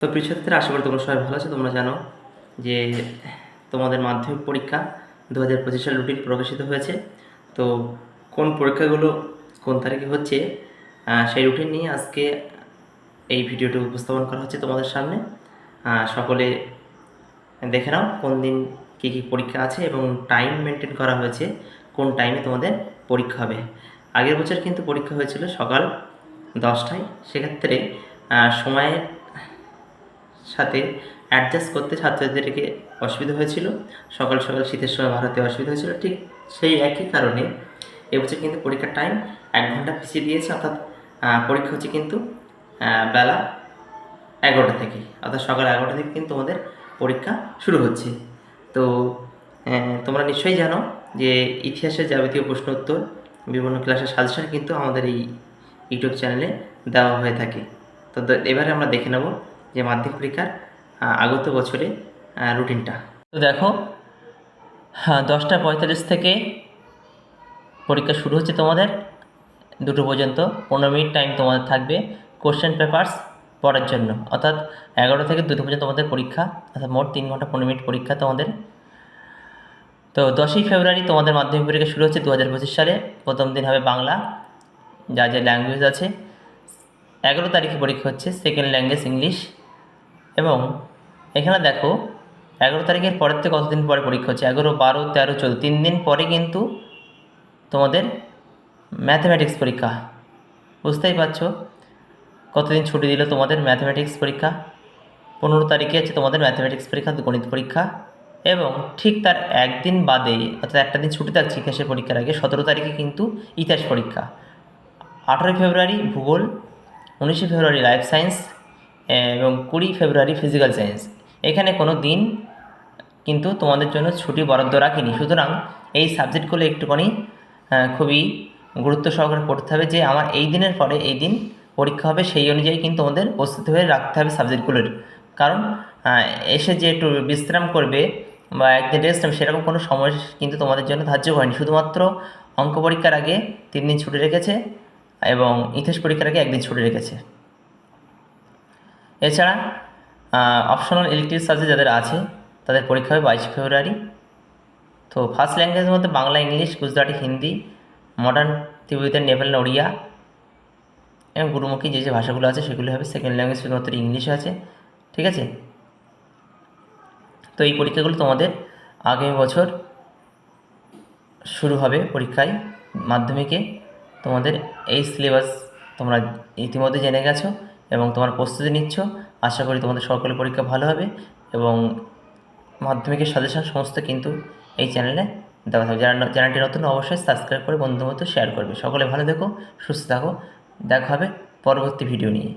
তো ছাত্রীরা, আশা করি তোমরা সবাই ভালো আছো। তোমরা জানো যে তোমাদের মাধ্যমিক পরীক্ষা দু হাজার পঁচিশ সাল রুটিন প্রকাশিত হয়েছে। তো কোন পরীক্ষাগুলো কোন তারিখে হচ্ছে সেই রুটিন নিয়ে আজকে এই ভিডিওটি উপস্থাপন করা হচ্ছে তোমাদের সামনে। সকলে দেখে নাও কোন দিন কী কী পরীক্ষা আছে এবং টাইম মেনটেন করা হয়েছে, কোন টাইমে তোমাদের পরীক্ষা হবে। আগের বছর কিন্তু পরীক্ষা হয়েছিল সকাল দশটায়। সেক্ষেত্রে সময়ের সাথে অ্যাডজাস্ট করতে ছাত্রছাত্রীদেরকে অসুবিধা হয়েছিল। সকাল সকাল শীতের সময় ভারতে অসুবিধা হয়েছিল। ঠিক সেই একই কারণে এবছর কিন্তু পরীক্ষার টাইম এক ঘণ্টা পিছিয়ে দিয়েছে, অর্থাৎ পরীক্ষা হচ্ছে কিন্তু বেলা এগারোটা থেকে, অর্থাৎ সকাল এগারোটা থেকে কিন্তু তোমাদের পরীক্ষা শুরু হচ্ছে। তো তোমরা নিশ্চয়ই জানো যে ইতিহাসের যাবতীয় প্রশ্ন উত্তর বিভিন্ন ক্লাসের সাজেশন কিন্তু আমাদের এই ইউটিউব চ্যানেলে দেওয়া হয়ে থাকে। তো, এবারে আমরা দেখে নেব যে মাধ্যমিক পরীক্ষার আগত বছরে রুটিনটা। তো দেখো হ্যাঁ দশটা পঁয়তাল্লিশ থেকে পরীক্ষা শুরু হচ্ছে তোমাদের। দুটো পর্যন্ত, পনেরো মিনিট টাইম তোমাদের থাকবে কোশ্চেন পেপার্স পড়ার জন্য। অর্থাৎ এগারো থেকে দুটো পর্যন্ত তোমাদের পরীক্ষা, অর্থাৎ মোট তিন ঘণ্টা পনেরো মিনিট পরীক্ষা তোমাদের। তো দশই ফেব্রুয়ারি তোমাদের মাধ্যমিক পরীক্ষা শুরু হচ্ছে দু হাজার পঁচিশ সালে। প্রথম দিন হবে বাংলা, যা যা ল্যাঙ্গুয়েজ আছে। এগারো তারিখে পরীক্ষা হচ্ছে সেকেন্ড ল্যাঙ্গুয়েজ ইংলিশ এবং এখানে দেখো, এগারো তারিখের পরের থেকে কতদিন পরে পরীক্ষা হচ্ছে? এগারো, বারো, তেরো, চোদ্দ। তিন দিন পরে কিন্তু তোমাদের ম্যাথমেটিক্স পরীক্ষা বুঝতেই পারছ? কতদিন ছুটি দিল তোমাদের ম্যাথমেটিক্স পরীক্ষা? পনেরো তারিখে আছে তোমাদের ম্যাথমেটিক্স পরীক্ষা, গণিত পরীক্ষা এবং ঠিক তার একদিন বাদে, অর্থাৎ একটা দিন ছুটি থাকছে ইতিহাসের পরীক্ষার আগে, সতেরো তারিখে কিন্তু ইতিহাস পরীক্ষা। আঠেরোই ফেব্রুয়ারি ভূগোল, উনিশে ফেব্রুয়ারি লাইফ সায়েন্স এবং কুড়ি ফেব্রুয়ারি ফিজিক্যাল সায়েন্স এখানে কোনো দিন কিন্তু তোমাদের জন্য ছুটি বরাদ্দ রাখিনি। সুতরাং এই সাবজেক্টগুলো একটুখানি খুবই গুরুত্ব সহকারে পড়তে হবে যে আমার এই দিনের পরে এই দিন পরীক্ষা হবে, সেই অনুযায়ী কিন্তু তোমাদের প্রস্তুতি হয়ে রাখতে হবে সাবজেক্টগুলোর কারণ এসে যে একটু বিশ্রাম করবে বা একদিন রেস্ট নেবে, সেরকম কোনো সময় কিন্তু তোমাদের জন্য ধার্য হয়নি। শুধুমাত্র অঙ্ক পরীক্ষার আগে তিন দিন ছুটি রেখেছে এবং ইতিহাস পরীক্ষার আগে একদিন ছুটি রেখেছে। এছাড়া অপশনাল ইলেকট্রিক সাবজেক্ট যাদের আছে, তাদের পরীক্ষা হবে বাইশে ফেব্রুয়ারি। তো ফার্স্ট ল্যাঙ্গুয়েজের মধ্যে বাংলা, ইংলিশ, গুজরাটি, হিন্দি মডার্ন তিব্বতের নেপাল, ওড়িয়া এবং গুরুমুখী যে যে ভাষাগুলো আছে সেগুলো হবে সেকেন্ড ল্যাঙ্গুয়েজ শুধুমাত্র ইংলিশ আছে, ঠিক আছে? তো এই পরীক্ষাগুলো তোমাদের আগামী বছর শুরু হবে পরীক্ষায় মাধ্যমিকে। তোমাদের এই সিলেবাস তোমরা ইতিমধ্যে জেনে গেছো। এবং তোমার প্রস্তুতি নিচ্ছ। আশা করি তোমাদের সকলের পরীক্ষা ভালো হবে এবং মাধ্যমিকের সাজেশন সমস্ত কিন্তু এই চ্যানেলে দেওয়া থাকবে। যারা চ্যানেলটি নতুন অবশ্যই সাবস্ক্রাইব করে বন্ধুর মতো শেয়ার করবে। সকলে ভালো দেখো সুস্থ থাকো। দেখা হবে পরবর্তী ভিডিও নিয়ে।